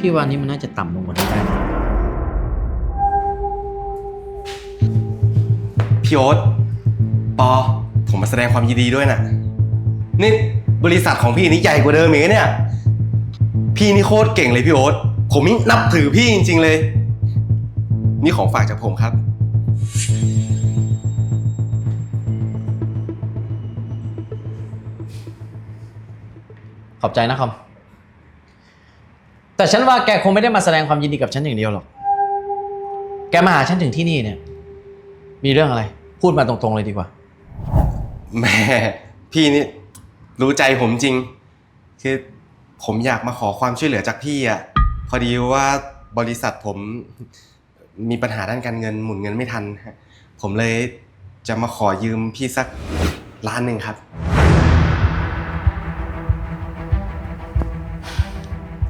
พี่ว่านี้มันน่าจะต่ำลงกว่านี้ได้นะพี่โอ๊ตปอ ผมมาแสดงความยินดีด้วยนะนี่บริษัทของพี่นี่ใหญ่กว่าเดิมอีกนะเนี่ย พี่นี่โคตรเก่งเลยพี่โอ๊ตผมนี่นับถือพี่จริง ๆเลย นี่ของฝากจากผมครับ ขอบใจนะคอม แต่ฉันว่าแกคงไม่ได้มาแสดงความยินดีกับฉันอย่างเดียวหรอก แกมาหาฉันถึงที่นี่เนี่ย มีเรื่องอะไร พูดมาตรงๆเลยดีกว่า แหม่พี่นี่รู้ใจผมจริง คือผมอยากมาขอความช่วยเหลือจากพี่อะพอดีว่าบริษัทผมมีปัญหาด้านการเงินหมุนเงินไม่ทัน ผมเลยจะมาขอยืมพี่สักล้านหนึ่งครับ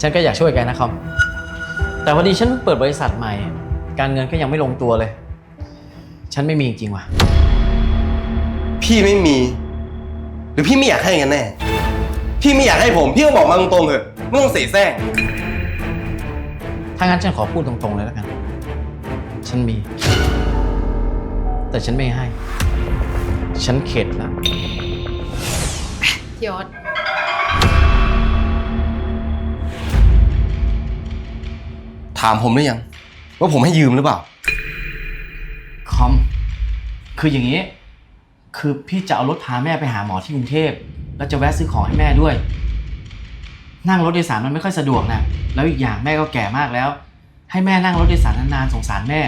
ฉันก็อยากช่วยแกนะคอม แต่พอดีฉันเปิดบริษัทใหม่ การเงินก็ยังไม่ลงตัวเลย ฉันไม่มีจริงๆว่ะ พี่ไม่มี หรือพี่ไม่อยากให้กันแน่ พี่ไม่อยากให้ผม พี่ก็บอกมาตรงๆเถอะไม่ต้องเสแสร้ง ถ้างั้นฉันขอพูดตรงๆเลยแล้วกัน ฉันมี แต่ฉันไม่ให้ ฉันเข็ดละพี่โอ๊ ถามผมหรือยัง ว่าผมให้ยืมหรือเปล่า คอม คืออย่างนี้ คือพี่จะเอารถพาแม่ไปหาหมอที่กรุงเทพ แล้วจะแวะซื้อของให้แม่ด้วย นั่งรถโดยสารมันไม่ค่อยสะดวกนะ แล้วอีกอย่างแม่ก็แก่มากแล้ว ให้แม่นั่งรถโดยสารนานๆสงสารแม่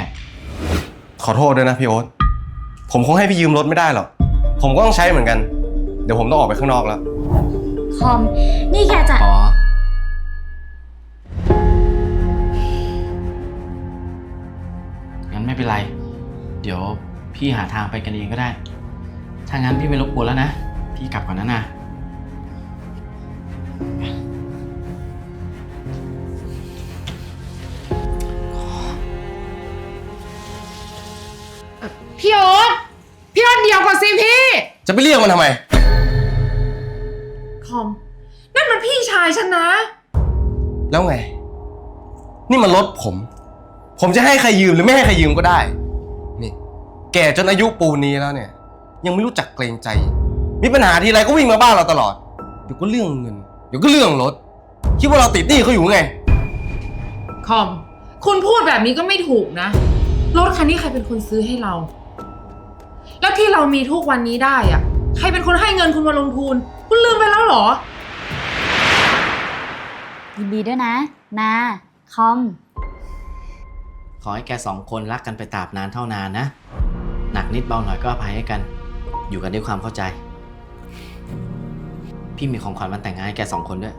ขอโทษด้วยนะพี่โอ๊ตผมคงให้พี่ยืมรถไม่ได้หรอก ผมก็ต้องใช้เหมือนกัน เดี๋ยวผมต้องออกไปข้างนอกแล้ว คอม นี่แกจะพอ เป็นไร เดี๋ยวพี่หาทางไปกันเองก็ได้ ถ้างั้นพี่ไม่รบกวนแล้วนะ พี่กลับก่อนนะนะ พี่โอ๊ตพี่โอ๊ตเดียวก่อนสิพี่ จะไปเรียกมันทำไม คอม นั่นมันพี่ชายฉันนะ แล้วไง นี่มันรถผม ผมจะให้ใครยืมหรือไม่ให้ใครยืมก็ได้ นี่ แก่จนอายุปูนนี้แล้วเนี่ย ยังไม่รู้จักเกรงใจ มีปัญหาทีไรก็วิ่งมาบ้านเราตลอด เดี๋ยวก็เรื่องเงิน เดี๋ยวก็เรื่องรถ คิดว่าเราติดหนี้เขาอยู่ไง คอม คุณพูดแบบนี้ก็ไม่ถูกนะ รถคันนี้ใครเป็นคนซื้อให้เรา แล้วที่เรามีทุกวันนี้ได้อะใครเป็นคนให้เงินคุณมาลงทุน คุณลืมไปแล้วเหรอ ยินดีด้วยนะ นา คอม ขอให้แกสองคนรักกันไปตราบนานเท่านานนะ หนักนิดเบาหน่อยก็อภัยให้กัน อยู่กันด้วยความเข้าใจ พี่มีของขวัญวันแต่งงานให้แกสองคนด้วย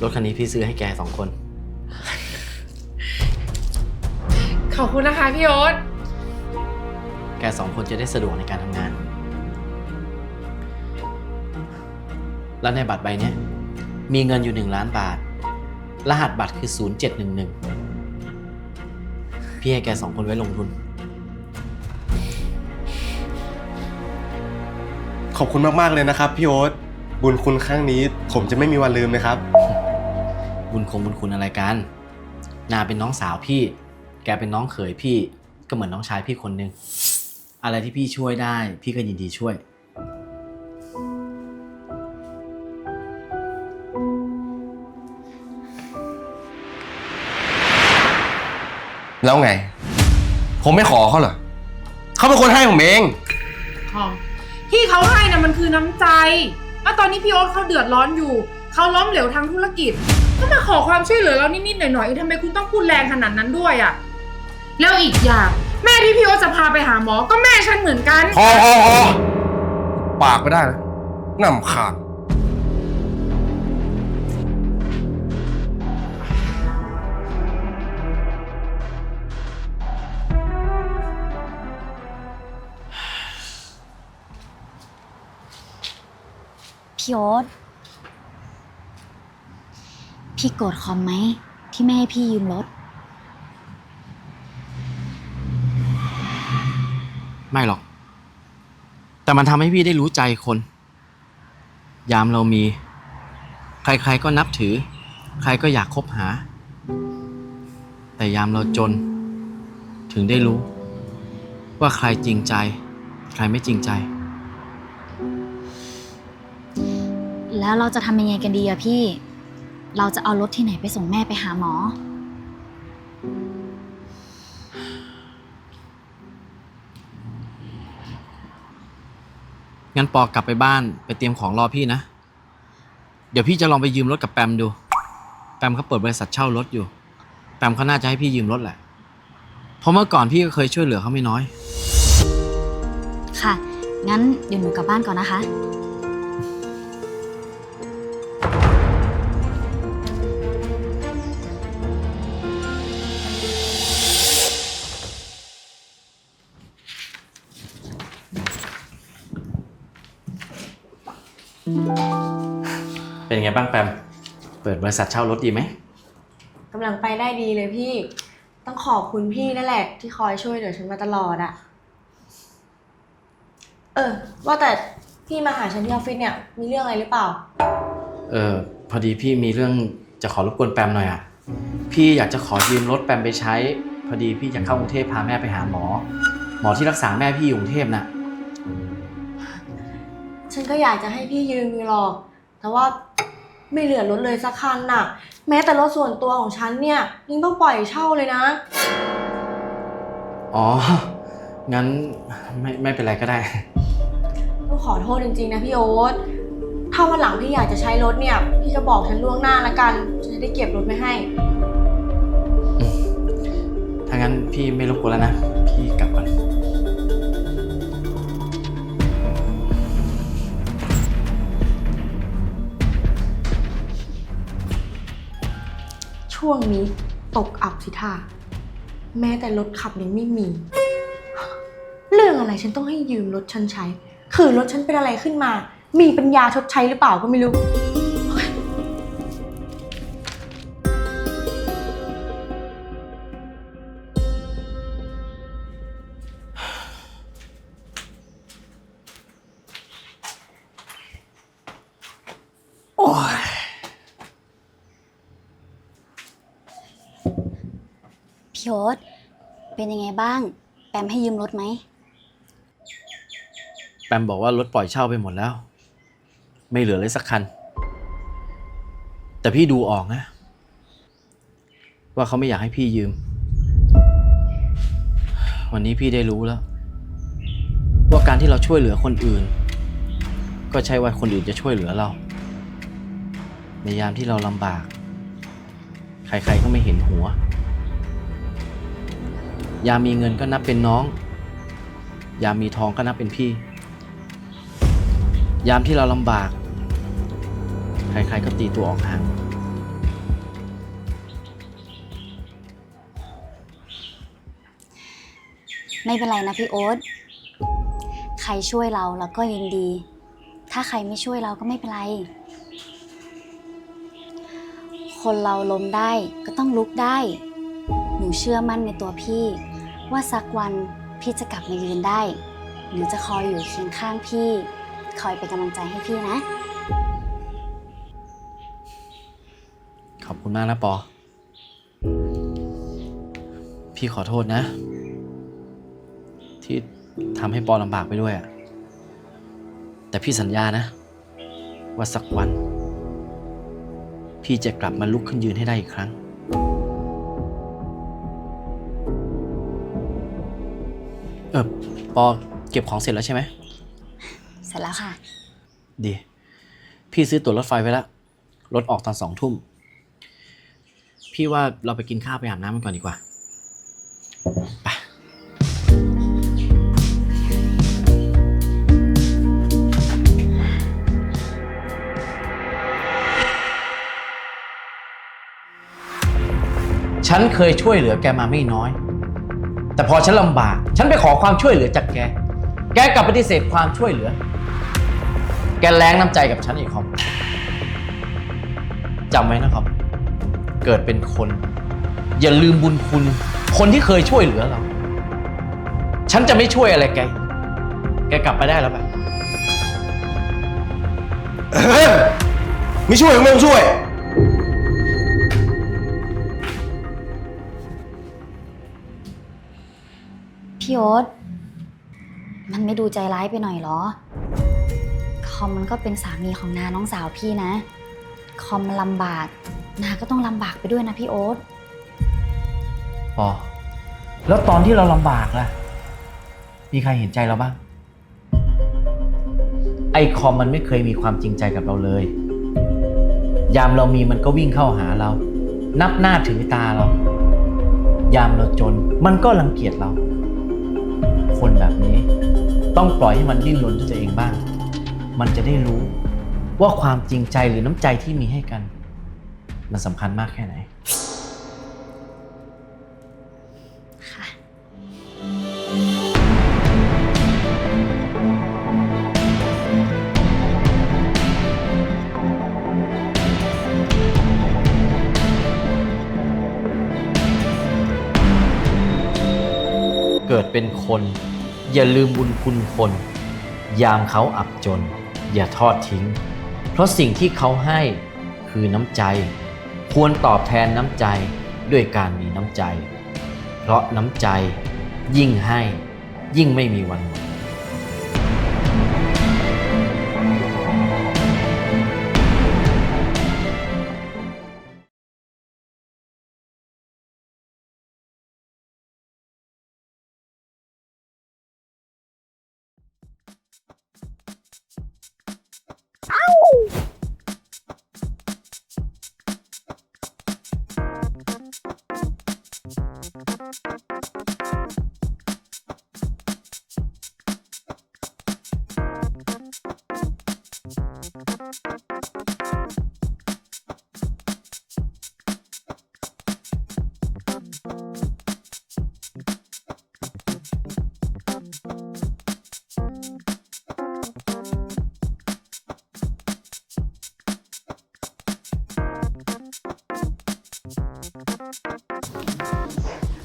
รถคันนี้พี่ซื้อให้แกสองคน ขอบคุณนะคะพี่โอ๊ตแกสองคนจะได้สะดวกในการทำงาน แล้วในบัตรใบเนี้ย มีเงินอยู่หนึ่งล้านบาท รหัสบัตรคือ 0711 พี่ให้แกสองคนไว้ลงทุน ขอบคุณมาก ๆ เลยนะครับ พี่โอ๊ตบุญคุณครั้งนี้ ผมจะไม่มีวันลืมเลยครับ บุญคงบุญคุณอะไรกัน นาเป็นน้องสาวพี่ แกเป็นน้องเขยพี่ ก็เหมือนน้องชายพี่คนนึง อะไรที่พี่ช่วยได้ พี่ก็ยินดีช่วย แล้วไง ผมไม่ขอเขาเหรอเขาเป็นคนให้ผมเองคอมที่เขาให้นะมันคือน้ำใจแล้วตอนนี้พี่โอ๊ตเขาเดือดร้อนอยู่ เขาล้มเหลวทางธุรกิจ ก็มาขอความช่วยเหลือเรานิดๆหน่อยๆทำไมคุณต้องพูดแรงขนาดนั้นด้วยอะ่ะ แล้วอีกอย่าง แม่ที่พี่โอ๊ตจะพาไปหาหมอ ก็แม่ฉันเหมือนกัน พอพอพอปากไปได้นะน่ำขาด พี่โอ๊ตพี่โกรธคอมไหม ที่ไม่ให้พี่ยืมรถ ไม่หรอก แต่มันทำให้พี่ได้รู้ใจคน ยามเรามี ใครๆก็นับถือ ใครก็อยากคบหา แต่ยามเราจน ถึงได้รู้ ว่าใครจริงใจ ใครไม่จริงใจ แล้วเราจะทำยังไงกันดีอะพี่ เราจะเอารถที่ไหนไปส่งแม่ไปหาหมอ งั้นปอกลับไปบ้านไปเตรียมของรอพี่นะ เดี๋ยวพี่จะลองไปยืมรถกับแปมดู แปมเขาเปิดบริษัทเช่ารถอยู่ แปมเขาน่าจะให้พี่ยืมรถแหละ เพราะเมื่อก่อนพี่ก็เคยช่วยเหลือเขาไม่น้อย ค่ะ งั้นเดี๋ยวหนูกลับบ้านก่อนนะคะ เป็นไงบ้างแปม เปิดบริษัทเช่ารถดีไหม กำลังไปได้ดีเลยพี่ ต้องขอบคุณพี่นั่นแหละที่คอยช่วยเหลือฉันมาตลอดอะเออ ว่าแต่พี่มาหาฉันที่ออฟฟิศเนี่ย มีเรื่องอะไรหรือเปล่า เออพอดีพี่มีเรื่องจะขอรบกวนแปมหน่อยอะพี่อยากจะขอยืมรถแปมไปใช้ พอดีพี่จะเข้ากรุงเทพพาแม่ไปหาหมอ หมอที่รักษาแม่พี่อยู่กรุงเทพน่ะ ฉันก็อยากจะให้พี่ยืมอยู่หรอก แต่ว่าไม่เหลือรถเลยสักคันน่ะ แม้แต่รถส่วนตัวของฉันเนี่ยยังต้องปล่อยเช่าเลยนะ อ๋อ งั้นไม่ไม่เป็นไรก็ได้ ต้องขอโทษจริงๆนะพี่โอ๊ต ถ้าวันหลังพี่อยากจะใช้รถเนี่ย พี่ก็บอกฉันล่วงหน้าละกันฉันจะได้เก็บรถไว้ให้ ถ้างั้นพี่ไม่รบกวนแล้วนะ พี่กลับก่อน ช่วงนี้ตกอับสิท่า แม้แต่รถขับยังไม่มี เรื่องอะไรฉันต้องให้ยืมรถฉันใช้ คือรถฉันเป็นอะไรขึ้นมา มีปัญญาชดใช้หรือเปล่าก็ไม่รู้ เป็นยังไงบ้าง แปมให้ยืมรถไหม แปมบอกว่ารถปล่อยเช่าไปหมดแล้ว ไม่เหลือเลยสักคัน แต่พี่ดูออกนะ ว่าเขาไม่อยากให้พี่ยืม วันนี้พี่ได้รู้แล้ว ว่าการที่เราช่วยเหลือคนอื่น ก็ใช่ว่าคนอื่นจะช่วยเหลือเรา ในยามที่เราลำบาก ใครๆก็ไม่เห็นหัว ยามีเงินก็นับเป็นน้อง ยามมีทองก็นับเป็นพี่ ยามที่เราลำบาก ใครๆก็ตีตัวออกห่าง ไม่เป็นไรนะพี่โอ๊ต ใครช่วยเราเราก็ยินดี ถ้าใครไม่ช่วยเราก็ไม่เป็นไร คนเราล้มได้ก็ต้องลุกได้ หนูเชื่อมั่นในตัวพี่ ว่าสักวันพี่จะกลับมายืนได้หนูจะคอยอยู่เคียงข้างพี่ คอยเป็นกำลังใจให้พี่นะ ขอบคุณมากนะปอ พี่ขอโทษนะ ที่ทำให้ปอลำบากไปด้วยอะแต่พี่สัญญานะ ว่าสักวัน พี่จะกลับมาลุกขึ้นยืนให้ได้อีกครั้ง เออปอเก็บของเสร็จแล้วใช่ไหม เสร็จแล้วค่ะ ดี พี่ซื้อตั๋วรถไฟไว้แล้ว รถออกตอนสองทุ่ม พี่ว่าเราไปกินข้าวไปอาบน้ำกันก่อนดีกว่า ไป ฉันเคยช่วยเหลือแกมาไม่น้อย แต่พอฉันลำบาก ฉันไปขอความช่วยเหลือจากแก แกกลับปฏิเสธความช่วยเหลือ แกแรงน้ำใจกับฉันอีกครับจำไว้นะครับ เกิดเป็นคน อย่าลืมบุญคุณ คนที่เคยช่วยเหลือเรา ฉันจะไม่ช่วยอะไรแก แกกลับไปได้แล้วแบบเออไม่ช่วยก็ไม่ต้องช่วย พี่โอ๊ตมันไม่ดูใจร้ายไปหน่อยเหรอ คอมมันก็เป็นสามีของนาน้องสาวพี่นะ คอมมันลำบาก นาก็ต้องลำบากไปด้วยนะพี่โอ๊ตปอแล้วตอนที่เราลำบากล่ะ มีใครเห็นใจเราบ้าง ไอคอมมันไม่เคยมีความจริงใจกับเราเลย ยามเรามีมันก็วิ่งเข้าหาเรา นับหน้าถือตาเรา ยามเราจนมันก็รังเกียจเรา คนแบบนี้ ต้องปล่อยให้มันดิ้นรนด้วยตัวเองบ้าง มันจะได้รู้ว่าความจริงใจหรือน้ำใจที่มีให้กัน มันสำคัญมากแค่ไหน ค่ะ เกิดเป็นคน อย่าลืมบุญคุณคน ยามเขาอับจน อย่าทอดทิ้ง เพราะสิ่งที่เขาให้คือน้ำใจ ควรตอบแทนน้ำใจด้วยการมีน้ำใจ เพราะน้ำใจยิ่งให้ยิ่งไม่มีวันหมด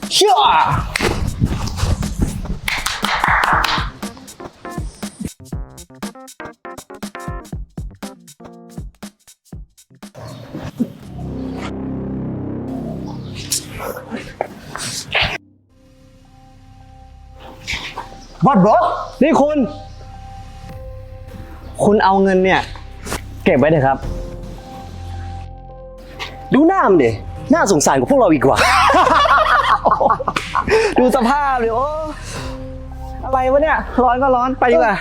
Yeah! บอดบอสนี่คุณ คุณเอาเงินเนี่ย เก็บไว้เถอะครับ ดูหน้ามันดิน่าสงสารกว่าพวกเราอีกกว่า ดูสภาพเลยโอ้อะไรวะเนี่ย ร้อนก็ร้อนไปดีกว่า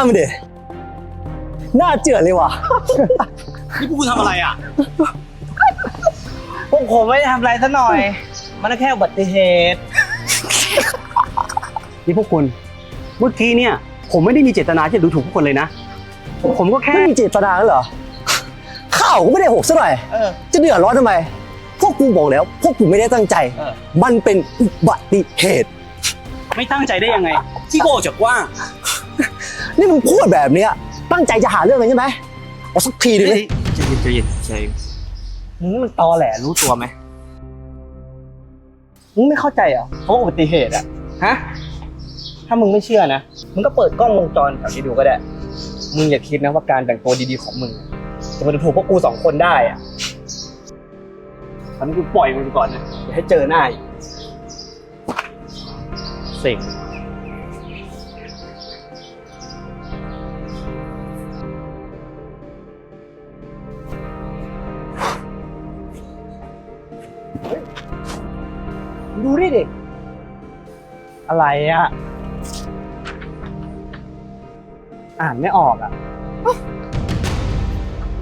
ดูหน้ามันดิหน้าเจือดเลยว่ะ นี่พวกคุณทำอะไรอะ พวกผมไม่ได้ทำอะไรซะหน่อย มันก็แค่อุบัติเหตุ นี่พวกคุณเมื่อกี้เนี่ย ผมไม่ได้มีเจตนาที่จะดูถูกพวกคนเลยนะ ผมก็แค่ไม่มีเจตนาเหรอ ข้าวก็ไม่ได้หกซะหน่อย เออ จะเดือดร้อนทำไม พวกกูบอกแล้ว พวกกูไม่ได้ตั้งใจ เออ มันเป็นอุบัติเหตุ ไม่ตั้งใจได้ยังไง ที่โกออกจากว่า นี่มึงพูดแบบเนี้ยตั้งใจจะหาเรื่องกันใช่ไหมเอาสักทีหนึงเลยใจเย็นใจเย็นใจมึงนี่มันตอแหลรู้ตัวไหมมึงไม่เข้าใจเหรอเพราะว่าอุบัติเหตุอะฮะถ้ามึงไม่เชื่อนะมึงก็เปิดกล้องวงจรแถวนี้ดูก็ได้ มึงอย่าคิดนะว่าการแต่งตัวดีๆของมึงจะมาดูถูกพวกกูสองคนได้อะตอนนี้กูปล่อยมึงก่อนนะอย่าให้เจอหน้าอีกเสิง ดูดิดิอะไรอะอ่านไม่ออกอะ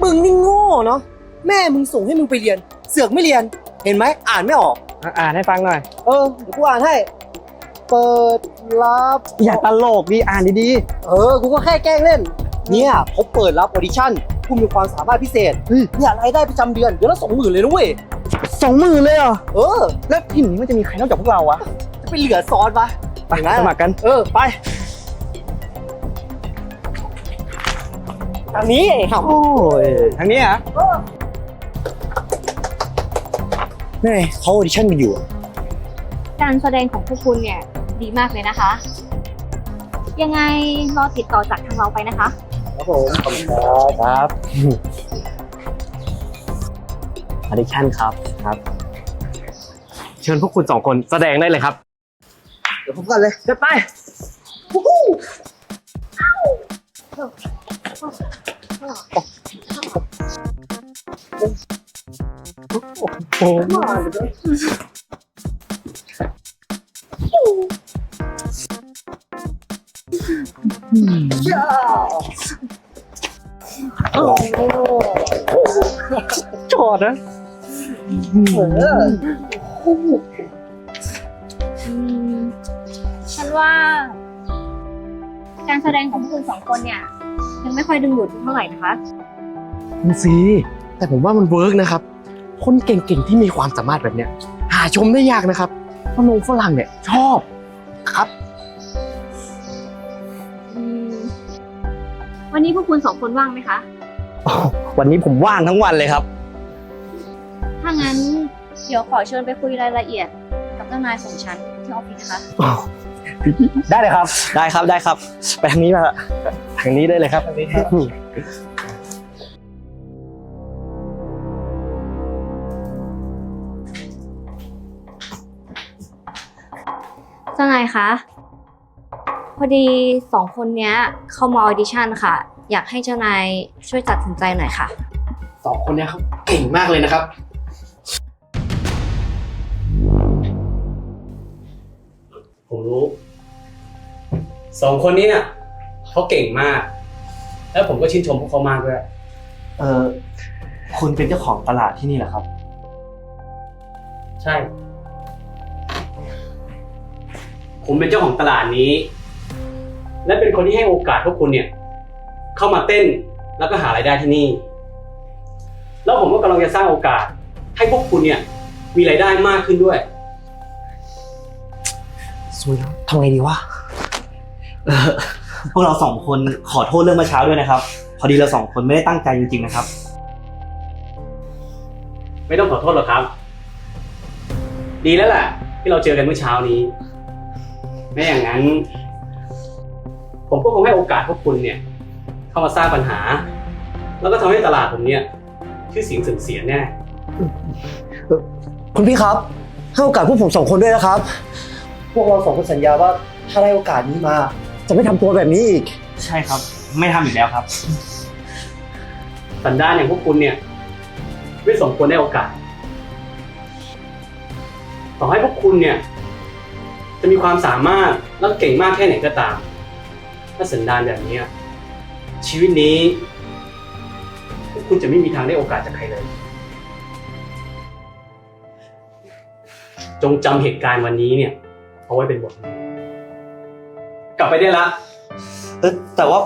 มึงนี่โง่เนาะแม่มึงส่งให้มึงไปเรียน เสือกไม่เรียน เห็นไหมอ่านไม่ออก อ่านให้ฟังหน่อย เออเดี๋ยวกูอ่านให้ เปิดรับอย่าตลกดิอ่านดีๆเออกูก็แค่แกล้งเล่น เนี่ยเขาเปิดรับออดิชั่นผู้มีความสามารถพิเศษเนี่ยรายได้ประจำเดือนเดือนละสองหมื่นเลยนะเว้ย สองหมื่นเลยเหรอเออ แล้วทีมนี้มันจะมีใครนอกจากพวกเราวะจะไปเหลือซอสปะไปสมัครกัน เออ ไปทางนี้ไอ้ห่โอ้ยทางนี้อะนี่ไงเขาออดิชั่นกันอยู่อะการแสดงของพวกคุณเนี่ยดีมากเลยนะคะ ยังไงรอติดต่อจากทางเราไปนะคะ ครับผม ขอบคุณครับครับ ออดิชั่นครับครับ เชิญพวกคุณสองคนแสดงได้เลยครับ เดี๋ยวผมก่อนเลยจะไปจอดนะ อืมฉันว่า การแสดงของพวกคุณสองคนเนี่ยยังไม่ค่อยดึงดูดเท่าไหร่นะคะ คุณซีแต่ผมว่ามันเวิร์กนะครับ คนเก่งๆที่มีความสามารถแบบเนี้ย หาชมได้ยากนะครับฝรั่งฝรั่งเนี่ย ชอบครับอืมวันนี้พวกคุณสองคนว่างไหมคะ วันนี้ผมว่างทั้งวันเลยครับ ถ้างั้นเดี๋ยวขอเชิญไปคุยรายละเอียดกับเจ้านายของฉันที่ออฟฟิศนะคะได้เลยครับ ได้ครับได้ครับ ไปทางนี้มาทางนี้ได้เลยครับทางนี้ครับเจ้านายคะพอดีสองคนเนี้ยเข้ามาออดิชั่นค่ะ อยากให้เจ้านายช่วยตัดสินใจหน่อยค่ะ สองคนเนี้ยเขาเก่งมากเลยนะครับ ผมรู้ สองคนนี้เนี่ยเขาเก่งมาก แล้วผมก็ชื่นชมพวกเขามากด้วย เออคุณเป็นเจ้าของตลาดที่นี่เหรอครับ ใช่ ผมเป็นเจ้าของตลาดนี้ และเป็นคนที่ให้โอกาสพวกคุณเนี่ย เข้ามาเต้นแล้วก็หารายได้ที่นี่ แล้วผมก็กำลังจะสร้างโอกาส ให้พวกคุณเนี่ย มีรายได้มากขึ้นด้วย สวยแล้วทำไงดีวะ เออพวกเราสองคนขอโทษเรื่องเมื่อเช้าด้วยนะครับ พอดีเราสองคนไม่ได้ตั้งใจจริงๆนะครับ ไม่ต้องขอโทษหรอกครับ ดีแล้วแหละที่เราเจอกันเมื่อเช้านี้ ไม่อย่างนั้น ผมก็คงให้โอกาสพวกคุณเนี่ย เข้ามาสร้างปัญหา แล้วก็ทำให้ตลาดผมเนี่ยชื่อเสียงเสื่อมเสียแน่ คุณพี่ครับ ให้โอกาสพวกผมสองคนด้วยนะครับพ วกเราสองคนสัญญาว่าถ้าได้โอกาสนี้มา จะไม่ทำตัวแบบนี้อีก ใช่ครับ ไม่ทำอีกแล้วครับ สันดานอย่างพวกคุณเนี่ย ไม่สมควรได้โอกาส ต่อให้พวกคุณเนี่ย จะมีความสามารถแล้วก็เก่งมากแค่ไหนก็ตาม ถ้าสันดานแบบเนี้ยชีวิตนี้ พวกคุณจะไม่มีทางได้โอกาสจากใครเลย จงจำเหตุการณ์วันนี้เนี่ย เอาไว้เป็นบทเรียนกลับไปได้ละเออแต่ว่า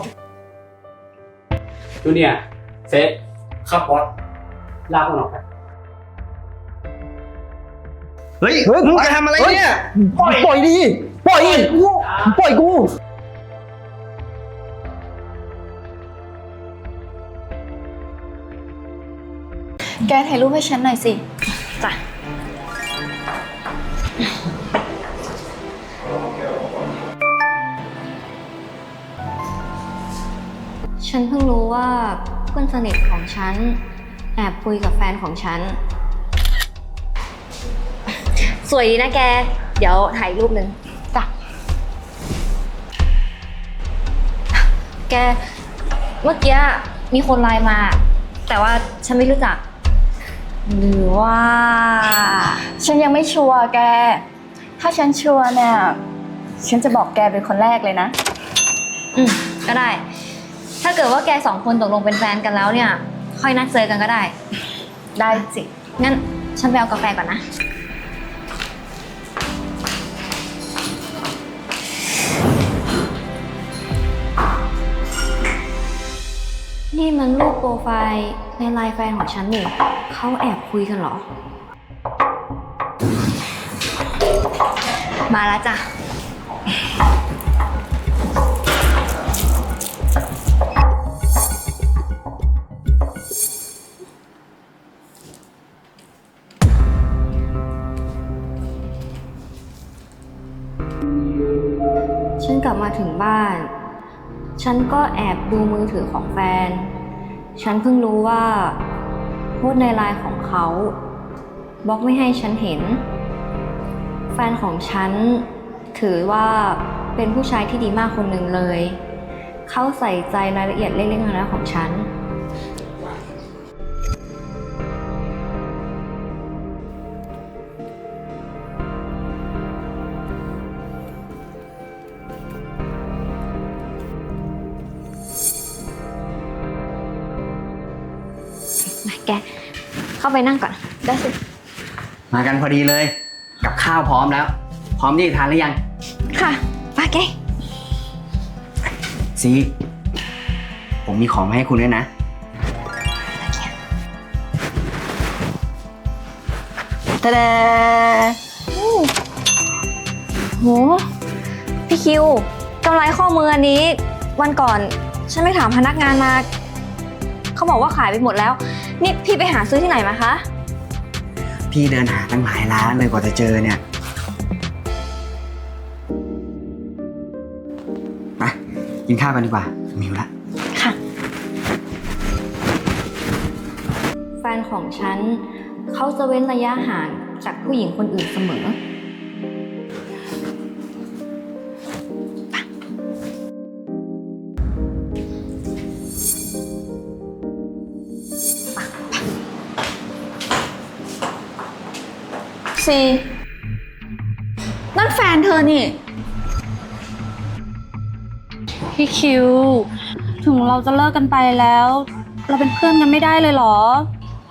จูเนียร์เซตครับบอสลากมันออกไป เฮ้ยมึงจะทำอะไรเนี่ย ปล่อย ปล่อยดิปล่อยปล่อยกู แกถ่ายรูปให้ฉันหน่อยสิ จ้ะ ฉันเพิ่งรู้ว่าเพื่อนสนิทของฉัน แอบคุยกับแฟนของฉัน สวยดีนะแก เดี๋ยวถ่ายรูปหนึ่งจ้ะ แก เมื่อกี้มีคนไลน์มา แต่ว่าฉันไม่รู้จัก หรือว่า ฉันยังไม่ชัวร์แก ถ้าฉันชัวร์เนี่ย ฉันจะบอกแกเป็นคนแรกเลยนะ อืม ก็ได้ ถ้าเกิดว่าแกสองคนตกลงเป็นแฟนกันแล้วเนี่ย ค่อยนัดเจอกันก็ได้ ได้สิ งั้นฉันไปเอากาแฟก่อนนะ นี่มันรูปโปรไฟล์ในไลน์แฟนของฉันนี่เขาแอบคุยกันเหรอ มาแล้วจ้ะ มาถึงบ้าน ฉันก็แอบดูมือถือของแฟน ฉันเพิ่งรู้ว่าโพสในไลน์ของเขาบล็อกไม่ให้ฉันเห็น แฟนของฉันถือว่าเป็นผู้ชายที่ดีมากคนหนึ่งเลย เขาใส่ใจรายละเอียดเล็กๆน้อยๆของฉัน ไปนั่งก่อน ได้สิ มากันพอดีเลย กับข้าวพร้อมแล้ว พร้อมที่จะทานหรือยัง ค่ะป้าแกซีผมมีของมาให้คุณด้วยนะ ตะเดโห พี่คิวกำไรข้อมืออันนี้ วันก่อน ฉันไปถามพนักงานมา เขาบอกว่าขายไปหมดแล้ว นี่พี่ไปหาซื้อที่ไหนมาคะ พี่เดินหาตั้งหลายร้านเลยกว่าจะเจอเนี่ยไปกินข้าวกันดีกว่ามิวละแฟนของฉันเขาจะเว้นระยะห่างจากผู้หญิงคนอื่นเสมอ ซีนั่นแฟนเธอนี่ พี่คิว ถึงเราจะเลิกกันไปแล้ว เราเป็นเพื่อนกันไม่ได้เลยเหรอ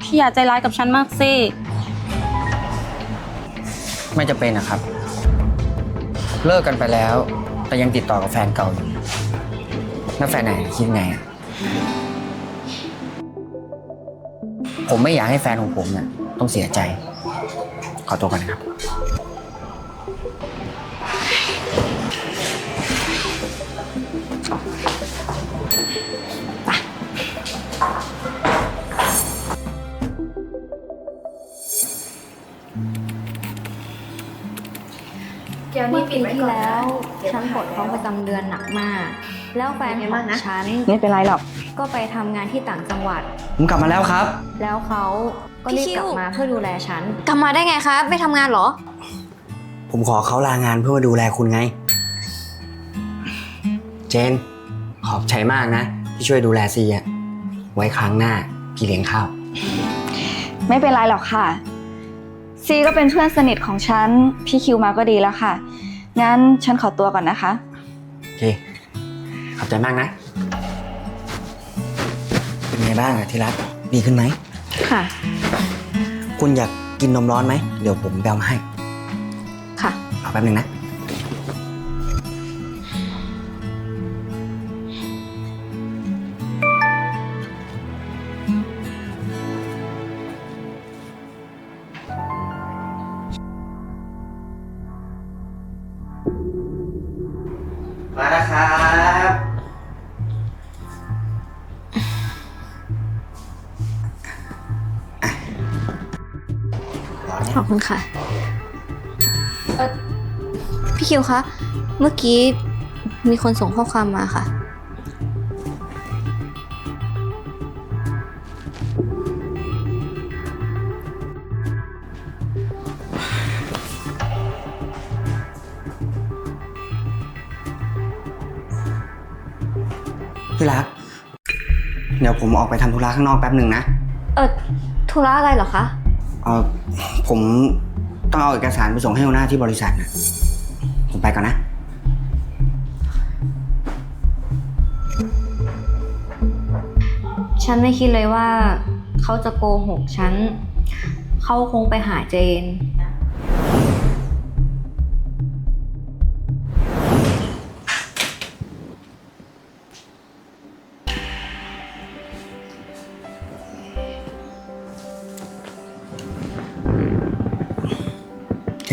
พี่อย่าใจร้ายกับฉันมากสิ ไม่จะเป็นนะครับ เลิกกันไปแล้ว แต่ยังติดต่อกับแฟนเก่าอยู่แล้วแฟนไหนคิดไงอะผมไม่อยากให้แฟนของผมเนี่ยต้องเสียใจ ขอตัวก่อนนะครับเมื่อปีที่แล้วฉันปวดท้องประจำเดือนหนักมาก แล้วแฟนของฉัน ไม่เป็นไรหรอก ก็ไปทำงานที่ต่างจังหวัด ผมกลับมาแล้วครับ แล้วเขาก็รีบพี่คิวกลับมาเพื่อดูแลฉัน กลับมาได้ไงคะ ไม่ทำงานเหรอ ผมขอเขาลางานเพื่อมาดูแลคุณไง เจน ขอบใจมากนะ ที่ช่วยดูแลซีอะไว้ครั้งหน้า พี่เลี้ยงข้าว ไม่เป็นไรหรอกค่ะ ซีก็เป็นเพื่อนสนิทของฉัน พี่คิวมาก็ดีแล้วค่ะ งั้นฉันขอตัวก่อนนะคะ โอเค ขอบใจมากนะเป็น ไงบ้างอะที่รักดีขึ้นไหม ค่ะ คุณอยากกินนมร้อนไหม เดี๋ยวผมไปเอามาให้ค่ะรอแป๊บหนึงนะ มาแล้วครับ ขอบคุณค่ะเอ่อพี่คิวคะ เมื่อกี้มีคนส่งข้อความมาค่ะ ที่รัก เดี๋ยวผมออกไปทำธุระข้างนอกแป๊บหนึ่งนะ เออธุระอะไรเหรอคะ เออ ผมต้องเอาเอกสารไปส่งให้หัวหน้าที่บริษัทนะผมไปก่อนนะ ฉันไม่คิดเลยว่า เขาจะโกหกฉัน เขาคงไปหาเจน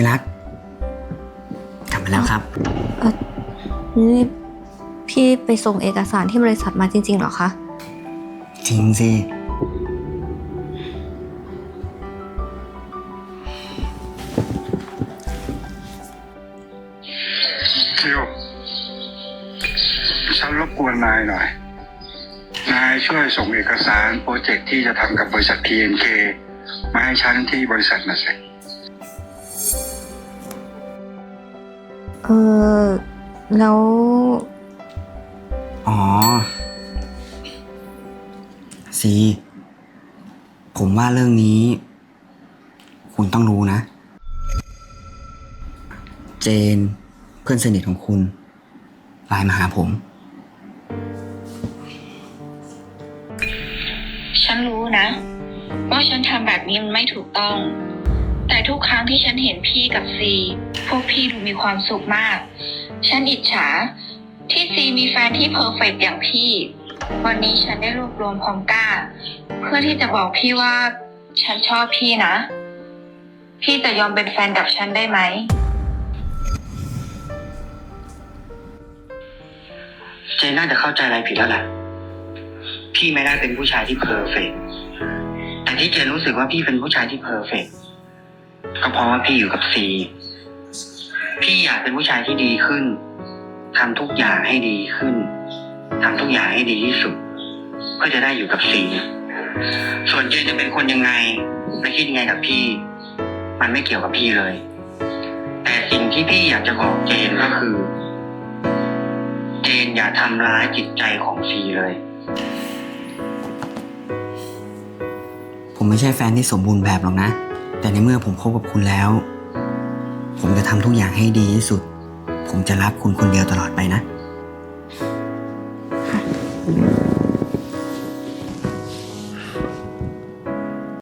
ที่รัก กลับมาแล้วครับ นี่พี่ไปส่งเอกสารที่บริษัทมาจริงๆเหรอคะ จริงสิ คิวฉันรบกวนนายหน่อย นายช่วยส่งเอกสารโปรเจกต์ที่จะทำกับบริษัท TNK มาให้ฉันที่บริษัทหน่อยสิ เออแล้ว อ๋อ ซี ผมว่าเรื่องนี้ คุณต้องรู้นะ เจน เพื่อนสนิทของคุณไลน์มาหาผม ฉันรู้นะ ว่าฉันทำแบบนี้มันไม่ถูกต้อง แต่ทุกครั้งที่ฉันเห็นพี่กับซี พวกพี่ดูมีความสุขมาก ฉันอิจฉา ที่ซีมีแฟนที่เพอร์เฟกต์อย่างพี่ วันนี้ฉันได้รวบรวมความกล้า เพื่อที่จะบอกพี่ว่า ฉันชอบพี่นะ พี่จะยอมเป็นแฟนกับฉันได้ไหม เจนน่าจะเข้าใจอะไรผิดแล้วแหละ พี่ไม่ได้เป็นผู้ชายที่เพอร์เฟกต์แต่ที่เจนรู้สึกว่าพี่เป็นผู้ชายที่เพอร์เฟกต์ก็เพราะว่าพี่อยู่กับซี พี่อยากเป็นผู้ชายที่ดีขึ้นทำทุกอย่างให้ดีขึ้นทำทุกอย่างให้ดีที่สุดเพื่อจะได้อยู่กับซีส่วนเจนจะเป็นคนยังไงและคิดยังไงกับพี่ มันไม่เกี่ยวกับพี่เลย แต่สิ่งที่พี่อยากจะบอกเจนก็คือ เจนอย่าทำร้ายจิตใจของซีเลย ผมไม่ใช่แฟนที่สมบูรณ์แบบหรอกนะ แต่ในเมื่อผมคบกับคุณแล้ว ผมจะทำทุกอย่างให้ดีที่สุด ผมจะรักคุณคนเดียวตลอดไปนะ ค่ะ